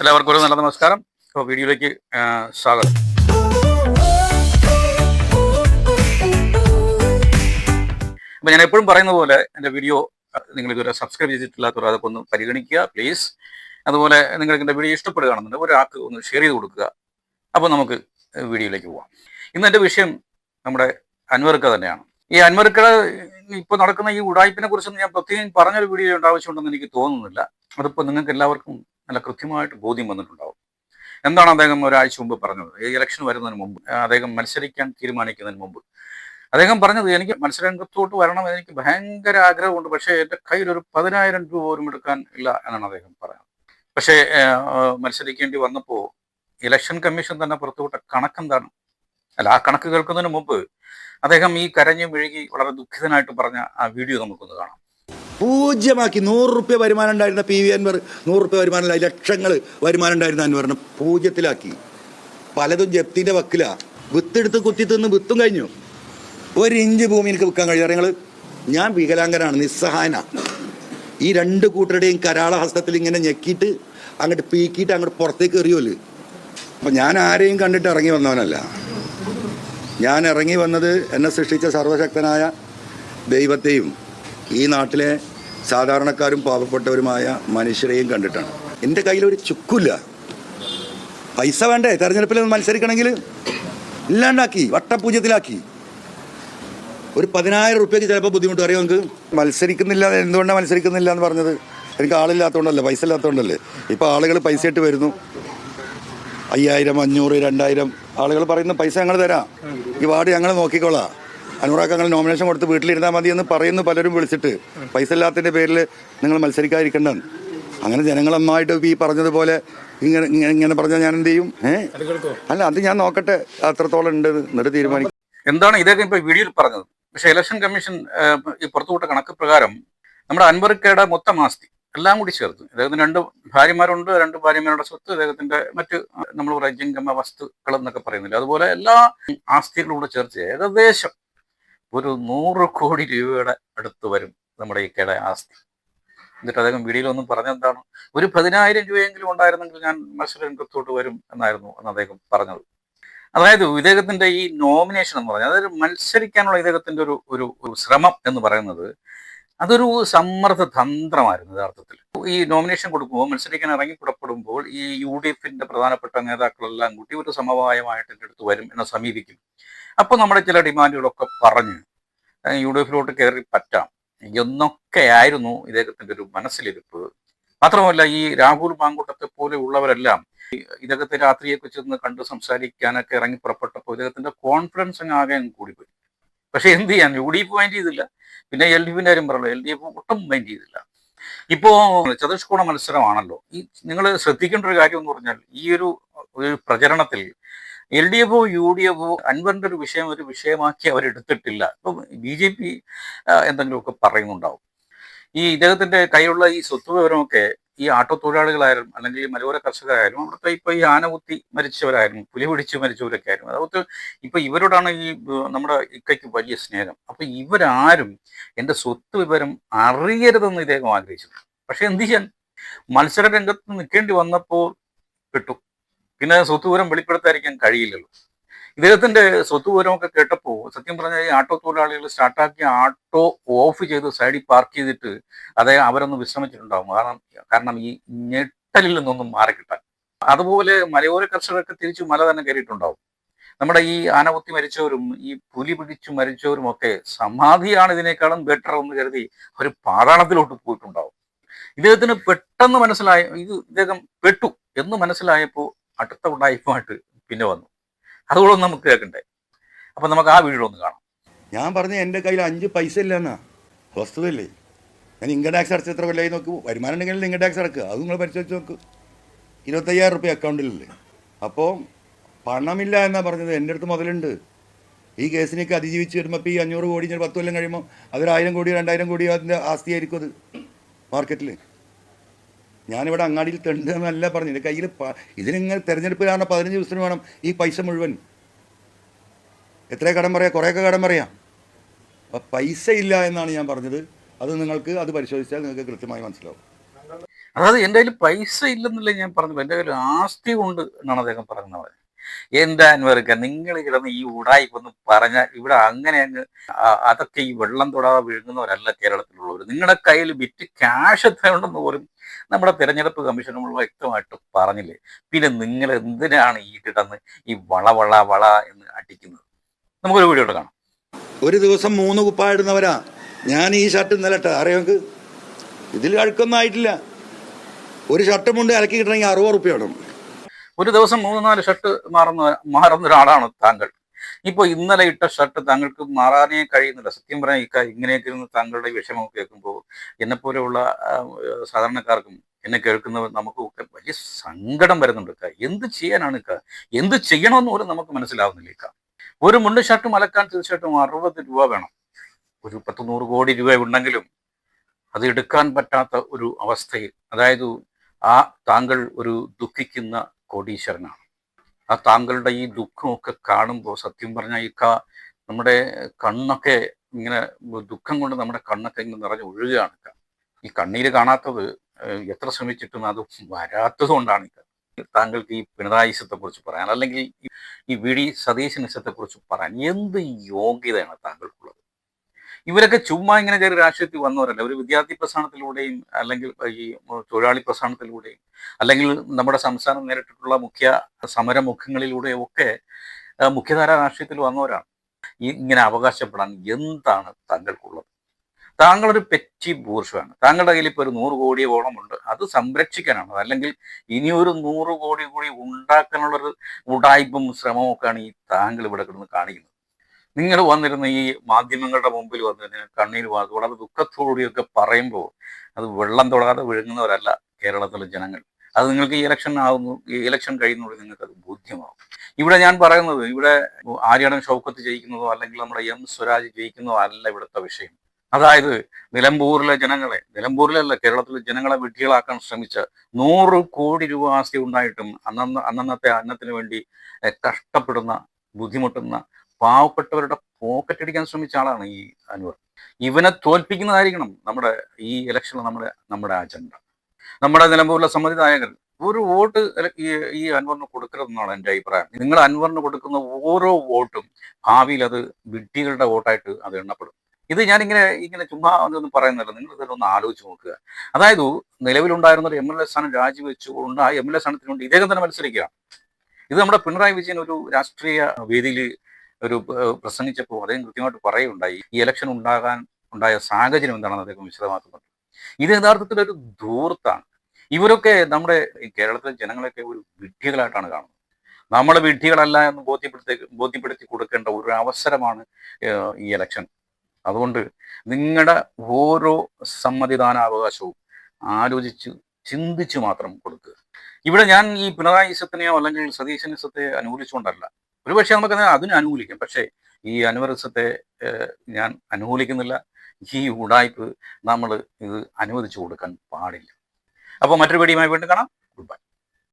എല്ലാവർക്കും ഒരു നല്ല നമസ്കാരം. അപ്പോൾ വീഡിയോയിലേക്ക് സ്വാഗതം. അപ്പം ഞാൻ എപ്പോഴും പറയുന്ന പോലെ എന്റെ വീഡിയോ നിങ്ങൾ ഇതുവരെ സബ്സ്ക്രൈബ് ചെയ്തിട്ടില്ലാത്തവർ അതൊക്കെ ഒന്ന് പരിഗണിക്കുക പ്ലീസ് അതുപോലെ നിങ്ങൾക്ക് എന്റെ വീഡിയോ ഇഷ്ടപ്പെടുകയാണെന്നുണ്ടെങ്കിൽ ഒരാൾക്ക് ഒന്ന് ഷെയർ ചെയ്ത് കൊടുക്കുക. അപ്പോൾ നമുക്ക് വീഡിയോയിലേക്ക് പോവാം. ഇന്ന് എന്റെ വിഷയം നമ്മുടെ അൻവർക്ക തന്നെയാണ്. ഈ അൻവർക്ക ഇപ്പോൾ നടക്കുന്ന ഈ ഉടായ്പിനെ കുറിച്ചൊന്നും ഞാൻ പ്രത്യേകം പറഞ്ഞൊരു വീഡിയോ ഉണ്ടാവശ്യമുണ്ടെന്ന് എനിക്ക് തോന്നുന്നില്ല. അതിപ്പോൾ നിങ്ങൾക്ക് എല്ലാവർക്കും നല്ല കൃത്യമായിട്ട് ബോധ്യം വന്നിട്ടുണ്ടാവും. എന്താണ് അദ്ദേഹം ഒരാഴ്ച മുമ്പ് പറഞ്ഞത്? ഈ ഇലക്ഷൻ വരുന്നതിന് മുമ്പ് അദ്ദേഹം മത്സരിക്കാൻ തീരുമാനിക്കുന്നതിന് മുമ്പ്. അദ്ദേഹം പറഞ്ഞത് എനിക്ക് മത്സരരംഗത്തോട്ട് വരണം എനിക്ക് ഭയങ്കര ആഗ്രഹമുണ്ട് പക്ഷേ എന്റെ കയ്യിൽ ഒരു പതിനായിരം രൂപ പോലും എടുക്കാൻ ഇല്ല എന്നാണ് അദ്ദേഹം പറയുന്നത്. പക്ഷേ മത്സരിക്കേണ്ടി വന്നപ്പോൾ ഇലക്ഷൻ കമ്മീഷൻ തന്നെ പുറത്തുവിട്ട കണക്കെന്താണ് അല്ല ആ കണക്ക് കേൾക്കുന്നതിന് മുമ്പ് അദ്ദേഹം ഈ കരഞ്ഞു മെഴുകി വളരെ ദുഃഖിതനായിട്ട് പറഞ്ഞ ആ വീഡിയോ നമുക്കൊന്ന് കാണാം. പൂജ്യമാക്കി നൂറ് റുപ്യ വരുമാനം ഉണ്ടായിരുന്ന പി വി അൻവർ നൂറ് റുപ്യ വരുമാനം ലക്ഷങ്ങൾ വരുമാനം ഉണ്ടായിരുന്ന അൻവറിനെ പൂജ്യത്തിലാക്കി. പലതും ജപ്തിന്റെ വക്കിലാണ് വിത്തെടുത്ത് കുത്തി തിന്ന് വിത്തും കഴിഞ്ഞു. ഒരു ഇഞ്ച് ഭൂമി എനിക്ക് വിൽക്കാൻ കഴിയാറ് നിങ്ങൾ ഞാൻ വികലാംഗനാണ് നിസ്സഹായന. ഈ രണ്ട് കൂട്ടരുടെയും കരാള ഹസ്തത്തിൽ ഇങ്ങനെ ഞെക്കിയിട്ട് അങ്ങോട്ട് പീക്കിയിട്ട് അങ്ങോട്ട് പുറത്തേക്ക് എറിയുമല്ലോ അപ്പം ഞാൻ ആരെയും കണ്ടിട്ട് ഇറങ്ങി വന്നവനല്ല. ഞാൻ ഇറങ്ങി വന്നത് എന്നെ സൃഷ്ടിച്ച സർവശക്തനായ ദൈവത്തെയും ഈ നാട്ടിലെ സാധാരണക്കാരും പാവപ്പെട്ടവരുമായ മനുഷ്യരെയും കണ്ടിട്ടാണ്. എന്റെ കയ്യിലൊരു ചുക്കില്ല പൈസ വേണ്ടേ? തെരഞ്ഞെടുപ്പിൽ മത്സരിക്കണമെങ്കിൽ ഇല്ലാണ്ടാക്കി വട്ടപൂജ്യത്തിലാക്കി. ഒരു പതിനായിരം റുപ്യക്ക് ചിലപ്പോൾ ബുദ്ധിമുട്ട് അറിയാം നമുക്ക് മത്സരിക്കുന്നില്ല എന്തുകൊണ്ടാണ് മത്സരിക്കുന്നില്ല എന്ന് പറഞ്ഞത്? എനിക്ക് ആളില്ലാത്തതുകൊണ്ടല്ലേ പൈസ ഇല്ലാത്തതുകൊണ്ടല്ലേ ഇപ്പോൾ ആളുകൾ പൈസ ഇട്ട് വരുന്നു. അയ്യായിരം അഞ്ഞൂറ് രണ്ടായിരം ആളുകൾ പറയുന്ന പൈസ ഞങ്ങൾ തരാം. ഈ വാർഡ് ഞങ്ങൾ നോക്കിക്കോളാം. അനുറാക്ക് ഞങ്ങൾ നോമിനേഷൻ കൊടുത്ത് വീട്ടിലിരുന്നാൽ മതി എന്ന് പറയുന്നു പലരും വിളിച്ചിട്ട്. പൈസ ഇല്ലാത്തതിന്റെ പേരിൽ നിങ്ങൾ മത്സരിക്കാതിരിക്കേണ്ടെന്ന്. അങ്ങനെ ജനങ്ങളമ്മായിട്ട് ഈ പറഞ്ഞതുപോലെ ഇങ്ങനെ ഇങ്ങനെ ഇങ്ങനെ പറഞ്ഞാൽ ഞാൻ എന്ത് ചെയ്യും? ഏഹ് അല്ല അത് ഞാൻ നോക്കട്ടെ. അത്രത്തോളം ഉണ്ട് എന്നിട്ട് തീരുമാനിക്കും എന്താണ് ഇതൊക്കെ ഇപ്പൊ വീഡിയോയിൽ പറഞ്ഞത്? പക്ഷേ ഇലക്ഷൻ കമ്മീഷൻ ഈ പുറത്തുവിട്ട കണക്ക് പ്രകാരം നമ്മുടെ അൻവർക്കയുടെ മൊത്തം ആസ്തി എല്ലാം കൂടി ചേർത്ത്. അദ്ദേഹത്തിന് രണ്ട് ഭാര്യമാരുണ്ട് രണ്ട് ഭാര്യമാരുടെ സ്വത്ത് അദ്ദേഹത്തിന്റെ മറ്റ് നമ്മൾ പറയുന്ന ജംഗമ വസ്തുക്കൾ എന്നൊക്കെ പറയുന്നില്ല. അതുപോലെ എല്ലാ ആസ്തികളും കൂടെ ചേർത്ത് ഏകദേശം ഒരു നൂറ് കോടി രൂപയുടെ അടുത്ത് വരും നമ്മുടെ ഈ കട ആസ്തി. എന്നിട്ട് അദ്ദേഹം വീഡിയോയിലൊന്നും പറഞ്ഞെന്താണ് ഒരു പതിനായിരം രൂപയെങ്കിലും ഉണ്ടായിരുന്നെങ്കിൽ ഞാൻ മത്സരരംഗത്തോട്ട് വരും എന്നായിരുന്നു എന്ന് അദ്ദേഹം പറഞ്ഞത്. അതായത് ഇദ്ദേഹത്തിന്റെ ഈ നോമിനേഷൻ എന്ന് പറഞ്ഞാൽ അതായത് മത്സരിക്കാനുള്ള ഇദ്ദേഹത്തിന്റെ ഒരു ഒരു ശ്രമം എന്ന് പറയുന്നത് അതൊരു സമ്മർദ്ദ തന്ത്രമായിരുന്നു യഥാർത്ഥത്തിൽ. ഈ നോമിനേഷൻ കൊടുക്കുമ്പോൾ മത്സരിക്കാൻ ഇറങ്ങി പുറപ്പെടുമ്പോൾ ഈ യു ഡി എഫിന്റെ പ്രധാനപ്പെട്ട നേതാക്കളെല്ലാം കൂട്ടി ഒരു സമവായമായിട്ട് എന്റെ അടുത്ത് വരും എന്നെ സമീപിക്കും. അപ്പോൾ നമ്മുടെ ചില ഡിമാൻഡുകളൊക്കെ പറഞ്ഞ് യു ഡി എഫിലോട്ട് കയറി പറ്റാം. എന്നൊക്കെയായിരുന്നു ഇദ്ദേഹത്തിന്റെ ഒരു മനസ്സിലിരിപ്പ്. മാത്രമല്ല ഈ രാഹുൽ മാങ്കൂട്ടത്തെ പോലെ ഉള്ളവരെല്ലാം ഈ ഇദ്ദേഹത്തെ രാത്രിയൊക്കെ ചെന്ന് കണ്ട് സംസാരിക്കാനൊക്കെ ഇറങ്ങി പുറപ്പെട്ടപ്പോൾ ഇദ്ദേഹത്തിന്റെ കോൺഫിഡൻസ് അങ്ങ് ആകെ കൂടിപ്പോയി. പക്ഷെ എന്ത് ചെയ്യാൻ? യു ഡി എഫ് മൈൻഡ് ചെയ്തില്ല. പിന്നെ എൽ ഡി എഫിന്റെ കാര്യം പറയല്ലോ എൽ ഡി എഫ് ഒട്ടും മൈൻഡ് ചെയ്തില്ല. ഇപ്പോ ചതുഷ്കോണ മത്സരമാണല്ലോ. ഈ നിങ്ങൾ ശ്രദ്ധിക്കേണ്ട ഒരു കാര്യം എന്ന് പറഞ്ഞാൽ ഈ ഒരു ഒരു പ്രചരണത്തിൽ എൽ ഡി എഫോ യു ഡി എഫോ അൻവറിന്റെ ഒരു വിഷയം ഒരു വിഷയമാക്കി അവരെടുത്തിട്ടില്ല ഇപ്പൊ ബി ജെ പി എന്തെങ്കിലുമൊക്കെ പറയുന്നുണ്ടാവും. ഈ ഇദ്ദേഹത്തിന്റെ കയ്യിലുള്ള ഈ സ്വത്ത് വിവരമൊക്കെ ഈ ആട്ടോ തൊഴിലാളികളായാലും അല്ലെങ്കിൽ ഈ മലയോര കർഷകരായാലും അവിടുത്തെ ഇപ്പൊ ഈ ആന കുത്തി മരിച്ചവരായിരുന്നു പുലി പിടിച്ച് മരിച്ചവരൊക്കെ ആയിരുന്നു അതുകൊണ്ട് ഇപ്പൊ ഇവരോടാണ് ഈ നമ്മുടെ ഇക്കയ്ക്ക് വലിയ സ്നേഹം. അപ്പൊ ഇവരാരും എന്റെ സ്വത്ത് വിവരം അറിയരുതെന്ന് ഇദ്ദേഹം ആഗ്രഹിച്ചു പക്ഷെ എന്ത് ചെയ്യാൻ? മത്സര രംഗത്ത് നിൽക്കേണ്ടി വന്നപ്പോൾ കിട്ടും. പിന്നെ സ്വത്ത് വിവരം വെളിപ്പെടുത്താതിരിക്കാൻ കഴിയില്ലല്ലോ. ഇദ്ദേഹത്തിന്റെ സ്വത്ത് വിവരമൊക്കെ കേട്ടപ്പോൾ സത്യം പറഞ്ഞാൽ ഈ ആട്ടോ തൊഴിലാളികൾ സ്റ്റാർട്ടാക്കിയ ആട്ടോ ഓഫ് ചെയ്ത് സൈഡിൽ പാർക്ക് ചെയ്തിട്ട് അദ്ദേഹം അവരൊന്ന് വിശ്രമിച്ചിട്ടുണ്ടാവും. കാരണം കാരണം ഈ ഞെട്ടലിൽ നിന്നൊന്നും മാറിക്കിട്ടാൻ. അതുപോലെ മലയോര കർഷകർക്ക് തിരിച്ചു മല തന്നെ കയറിയിട്ടുണ്ടാവും. നമ്മുടെ ഈ ആനകുത്തി മരിച്ചവരും ഈ പുലി പിടിച്ചു മരിച്ചവരും ഒക്കെ സമാധിയാണ് ഇതിനേക്കാളും ബെറ്റർ എന്ന് കരുതി ഒരു പാതാളത്തിലോട്ട് പോയിട്ടുണ്ടാവും. ഇദ്ദേഹത്തിന് പെട്ടെന്ന് മനസ്സിലായ ഇത് ഇദ്ദേഹം പെട്ടു എന്ന് മനസ്സിലായപ്പോൾ അടുത്ത ഉടായ്പമായിട്ട് പിന്നെ വന്നു. അതുകൂടെ നമുക്ക് കേൾക്കണ്ടേ? അപ്പൊ നമുക്ക് ആ വീഡിയോ ഒന്ന് കാണാം. ഞാൻ പറഞ്ഞ എന്റെ കയ്യിൽ അഞ്ച് പൈസ ഇല്ല എന്നാ വസ്തുതല്ലേ ഞാൻ ഇൻകം ടാക്സ് അടച്ച എത്ര കൊല്ലായി നോക്കി. വരുമാനം ഉണ്ടെങ്കിൽ ഇൻകം ടാക്സ് അടക്കുക അത് നിങ്ങൾ പരിശോധിച്ച് നോക്ക്. ഇരുപത്തയ്യായിരം റുപ്യ അക്കൗണ്ടിലല്ലേ അപ്പോൾ പണമില്ല എന്നാ പറഞ്ഞത് എന്റെ അടുത്ത് മുതലുണ്ട്. ഈ കേസിനൊക്കെ അതിജീവിച്ച് വരുമ്പോൾ ഇപ്പോൾ ഈ അഞ്ഞൂറ് കോടി പത്ത് കൊല്ലം കഴിയുമ്പോൾ അതൊരായിരം കോടി രണ്ടായിരം കോടി അതിന്റെ ആസ്തിയായിരിക്കും അത്. മാർക്കറ്റിൽ ഞാനിവിടെ അങ്ങാടിയിൽ തെണ്ട് എന്നല്ല പറഞ്ഞു എന്റെ കയ്യിൽ ഇതിനിങ്ങനെ തിരഞ്ഞെടുപ്പ് കാരണം പതിനഞ്ച് ദിവസത്തിന് വേണം ഈ പൈസ മുഴുവൻ. എത്ര കടം പറയാം? കുറേയൊക്കെ കടം പറയാം. അപ്പം പൈസ ഇല്ല എന്നാണ് ഞാൻ പറഞ്ഞത്. അത് നിങ്ങൾക്ക് അത് പരിശോധിച്ചാൽ നിങ്ങൾക്ക് കൃത്യമായി മനസ്സിലാവും. അതായത് എന്റെ കയ്യിൽ പൈസ ഇല്ലെന്നല്ലേ ഞാൻ പറഞ്ഞു എന്റെ കയ്യിൽ ആസ്തി ഉണ്ട് എന്നാണ് അദ്ദേഹം പറയുന്നത് എന്റെ അനുവർക്ക നിങ്ങൾ കിടന്ന് ഈ ഉടായിപ്പൊന്ന് പറഞ്ഞാൽ ഇവിടെ അങ്ങനെ അങ്ങ് അതൊക്കെ ഈ വെള്ളം തൊടാതെ വിഴുങ്ങുന്നവരല്ല കേരളത്തിലുള്ളവർ നിങ്ങളുടെ കയ്യിൽ വിറ്റ് ക്യാഷ് എത്ര ഉണ്ടെന്ന് പോലും നമ്മുടെ തിരഞ്ഞെടുപ്പ് കമ്മീഷൻ നമ്മൾ വ്യക്തമായിട്ട് പറഞ്ഞില്ലേ? പിന്നെ നിങ്ങൾ എന്തിനാണ് ഈ കിടന്ന് ഈ വള വള വള എന്ന് അടിക്കുന്നത്? നമുക്കൊരു വീഡിയോ കാണാം ഒരു ദിവസം മൂന്ന് കുപ്പായിടുന്നവരാ. ഞാൻ ഈ ഷർട്ട് ഇന്നലെ ഇട്ട. അറിയാം ഇതിൽ അഴുക്കൊന്നും ആയിട്ടില്ല. ഒരു ഷർട്ടും മുണ്ട് ഇറക്കി കിട്ടണമെങ്കിൽ അറുപത് റുപ്യ വേണം. ഒരു ദിവസം മൂന്ന് നാല് ഷർട്ട് മാറുന്ന മാറുന്ന ഒരാളാണ് താങ്കൾ. ഇപ്പൊ ഇന്നലെ ഇട്ട ഷർട്ട് താങ്കൾക്ക് മാറാനേ കഴിയുന്നില്ല. സത്യം പറഞ്ഞാൽ ഇക്ക ഇങ്ങനെയൊക്കെ ഇരുന്ന് താങ്കളുടെ വിഷമം കേൾക്കുമ്പോൾ എന്നെ പോലെയുള്ള സാധാരണക്കാർക്കും എന്നെ കേൾക്കുന്നവർ നമുക്ക് വലിയ സങ്കടം വരുന്നുണ്ട് ഇക്ക. എന്ത് ചെയ്യാനാണ് ഇക്ക? എന്ത് ചെയ്യണമെന്ന് പോലും നമുക്ക് മനസ്സിലാവുന്നില്ല ഇക്ക. ഒരു മുണ്ട് ഷർട്ട് മലക്കാൻ തീർച്ചയായിട്ടും അറുപത് രൂപ വേണം. ഒരു പത്ത് നൂറ് കോടി രൂപ ഉണ്ടെങ്കിലും അത് എടുക്കാൻ പറ്റാത്ത ഒരു അവസ്ഥയിൽ അതായത് ആ താങ്കൾ ഒരു ദുഃഖിക്കുന്ന കോടീശ്വരനാണ് ആ താങ്കളുടെ ഈ ദുഃഖമൊക്കെ കാണുമ്പോൾ സത്യം പറഞ്ഞാൽ ഈ കാ നമ്മുടെ കണ്ണൊക്കെ ഇങ്ങനെ ദുഃഖം കൊണ്ട് നമ്മുടെ കണ്ണൊക്കെ ഇങ്ങനെ നിറഞ്ഞ് ഒഴുകുകയാണ്. ഈ കണ്ണീര് കാണാത്തത് എത്ര ശ്രമിച്ചിട്ടും അത് വരാത്തത് കൊണ്ടാണ്. താങ്കൾക്ക് ഈ പിണറായി കുറിച്ച് പറയാൻ അല്ലെങ്കിൽ ഈ- വി ഡി സതീശനിസത്തെ കുറിച്ച് പറയാൻ എന്ത് യോഗ്യതയാണ് താങ്കൾക്കുള്ളത് ഇവരൊക്കെ ചുമ്മാ ഇങ്ങനെ കയറി രാഷ്ട്രീയത്തിൽ വന്നവരല്ല? ഒരു വിദ്യാർത്ഥി പ്രസ്ഥാനത്തിലൂടെയും അല്ലെങ്കിൽ ഈ തൊഴിലാളി പ്രസ്ഥാനത്തിലൂടെയും അല്ലെങ്കിൽ നമ്മുടെ സംസ്ഥാനം നേരിട്ടിട്ടുള്ള മുഖ്യ സമരമുഖങ്ങളിലൂടെയും ഒക്കെ മുഖ്യധാര രാഷ്ട്രീയത്തിൽ വന്നവരാണ്. ഇങ്ങനെ അവകാശപ്പെടാൻ എന്താണ് താങ്കൾക്കുള്ളത്? താങ്കളൊരു പെറ്റി ബൂർഷമാണ് താങ്കളുടെ കയ്യിൽ ഇപ്പോൾ ഒരു നൂറ് കോടിയോളം ഉണ്ട് അത് സംരക്ഷിക്കാനാണ്. അല്ലെങ്കിൽ ഇനിയൊരു നൂറ് കോടി കൂടി ഉണ്ടാക്കാനുള്ളൊരു ഉടായ്പും ശ്രമവും ഒക്കെയാണ് ഈ താങ്കൾ ഇവിടെ കിടന്ന് കാണിക്കുന്നത്. നിങ്ങൾ വന്നിരുന്ന ഈ മാധ്യമങ്ങളുടെ മുമ്പിൽ വന്നിരുന്ന കണ്ണീർ വളരെ ദുഃഖത്തോടുകൂടിയൊക്കെ പറയുമ്പോൾ അത് വെള്ളം തൊടാതെ വിഴുങ്ങുന്നവരല്ല കേരളത്തിലെ ജനങ്ങൾ. അത് നിങ്ങൾക്ക് ഈ ഇലക്ഷൻ ആവുന്നു ഈ ഇലക്ഷൻ കഴിയുന്നതോടെ നിങ്ങൾക്ക് അത് ബോധ്യമാവും ഇവിടെ ഞാൻ പറയുന്നത് ഇവിടെ ആര്യാടൻ ഷൗക്കത്ത് ജയിക്കുന്നതോ അല്ലെങ്കിൽ നമ്മുടെ എം സ്വരാജ് ജയിക്കുന്നതോ അല്ല ഇവിടുത്തെ വിഷയം. അതായത് നിലമ്പൂരിലെ ജനങ്ങളെ നിലമ്പൂരിലല്ല കേരളത്തിലെ ജനങ്ങളെ വിഡ്ഢികളാക്കാൻ ശ്രമിച്ച നൂറ് കോടി രൂപ ആസ്തി ഉണ്ടായിട്ടും അന്നന്ന് അന്നന്നത്തെ അന്നത്തിന് വേണ്ടി കഷ്ടപ്പെടുന്ന ബുദ്ധിമുട്ടുന്ന പാവപ്പെട്ടവരുടെ പോക്കറ്റ് അടിക്കാൻ ശ്രമിച്ച ആളാണ് ഈ അൻവർ. ഇവനെ തോൽപ്പിക്കുന്നതായിരിക്കണം നമ്മുടെ ഈ ഇലക്ഷനിൽ നമ്മുടെ നമ്മുടെ അജണ്ട നമ്മുടെ നിലമ്പൂരിലെ സമ്മതിദായകർ ഒരു വോട്ട് ഈ അൻവറിന് കൊടുക്കരുതെന്നാണ് എന്റെ അഭിപ്രായം. നിങ്ങൾ അൻവറിന് കൊടുക്കുന്ന ഓരോ വോട്ടും ഭാവിയിൽ അത് വിഡ്ഢികളുടെ വോട്ടായിട്ട് അത് എണ്ണപ്പെടും. ഇത് ഞാനിങ്ങനെ ഇങ്ങനെ ചുമ്മാ ഒന്നും പറയുന്നില്ല. നിങ്ങൾ ഇതൊന്ന് ആലോചിച്ച് നോക്കുക. അതായത് നിലവിലുണ്ടായിരുന്ന ഒരു എം എൽ എ സ്ഥാനം രാജിവെച്ചുകൊണ്ട് ആ എം എൽ എ സ്ഥാനത്തിന് വേണ്ടി ഇദ്ദേഹം തന്നെ മത്സരിക്കുക. ഇത് നമ്മുടെ പിണറായി വിജയൻ ഒരു രാഷ്ട്രീയ വേദിയിൽ ഒരു പ്രസംഗിച്ചപ്പോൾ അദ്ദേഹം കൃത്യമായിട്ട് പറയുകയുണ്ടായി ഈ ഇലക്ഷൻ ഉണ്ടാകാൻ ഉണ്ടായ സാഹചര്യം എന്താണെന്ന് അദ്ദേഹം വിശദമാക്കുന്നുണ്ട്. ഇത് യഥാർത്ഥത്തിൽ ഒരു ധൂർത്താണ്. ഇവരൊക്കെ നമ്മുടെ കേരളത്തിലെ ജനങ്ങളെയൊക്കെ ഒരു വിഡ്ഢികളായിട്ടാണ് കാണുന്നത്. നമ്മൾ വിഡ്ഢികളല്ല എന്ന് ബോധ്യപ്പെടുത്തി ബോധ്യപ്പെടുത്തി കൊടുക്കേണ്ട ഒരു അവസരമാണ് ഈ ഇലക്ഷൻ അതുകൊണ്ട് നിങ്ങളുടെ ഓരോ സമ്മതിദാനാവകാശവും ആലോചിച്ച് ചിന്തിച്ചു മാത്രം കൊടുക്കുക. ഇവിടെ ഞാൻ ഈ പിണറായി സത്തിനെയോ അല്ലെങ്കിൽ സതീശനിസത്തെ അനുകൂലിച്ചുകൊണ്ടല്ല. ഒരുപക്ഷെ നമുക്ക് അതിനെ അനുകൂലിക്കാം പക്ഷേ ഈ അനുവർസത്തെ ഞാൻ അനുകൂലിക്കുന്നില്ല. ഈ ഉടായ്പ് നമ്മൾ ഇത് അനുവദിച്ചു കൊടുക്കാൻ പാടില്ല. അപ്പോൾ മറ്റൊരു വീഡിയോയുമായി വീണ്ടും കാണാം. Good bye